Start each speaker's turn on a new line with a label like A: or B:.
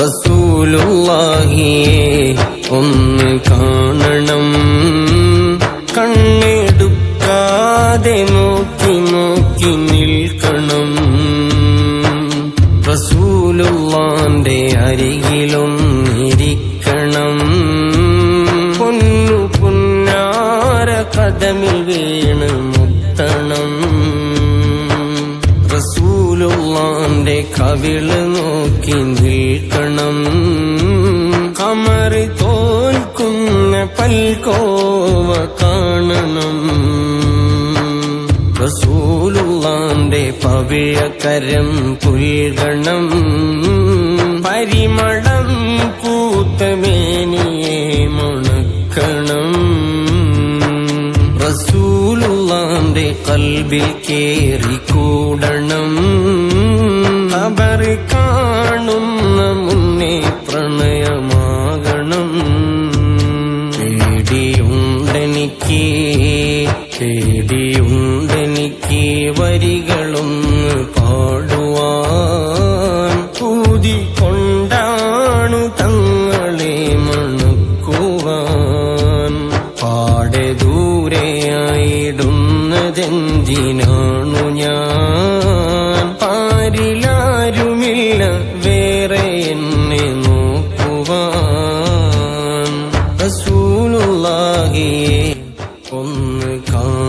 A: റസൂലുള്ളാഹിയെ ഒന്ന് കാണണം. കണ്ണെടുക്കാതെ നോക്കി നോക്കി നിൽക്കണം. റസൂലുള്ളാന്റെ അരികിലൊന്നിരിക്കണം. പൊന്നു പുന്നാര കഥമിൽ വീണ് മുത്തണം. റസൂലുള്ളാന്റെ കവിൾ നോക്കി നിൽക്കണം. കമറി തോൽക്കുന്ന പൽക്കോവ കാണണം. റസൂലുള്ളാന്റെ പവിഴക്കരം പുൽകണം. പരിമളം പൂത്തമേനിയെ മണക്കണം. റസൂലുള്ളാന്റെ കൽബിൽ കേറി കാണുന്ന മുന്നേ പ്രണയമാകണം. പേടിയുണ്ടെനിക്ക് പേടിയുണ്ടെനിക്ക് വരികളൊന്ന് പാടുവാൻ. പൂതി കൊണ്ടാണു തങ്ങളെ മണക്കുവാൻ. പാടെ ദൂരെയായിടുന്നതെന്തിനാണ് റസൂലുള്ളാഹിയെ ഒന്ന് കാണാൻ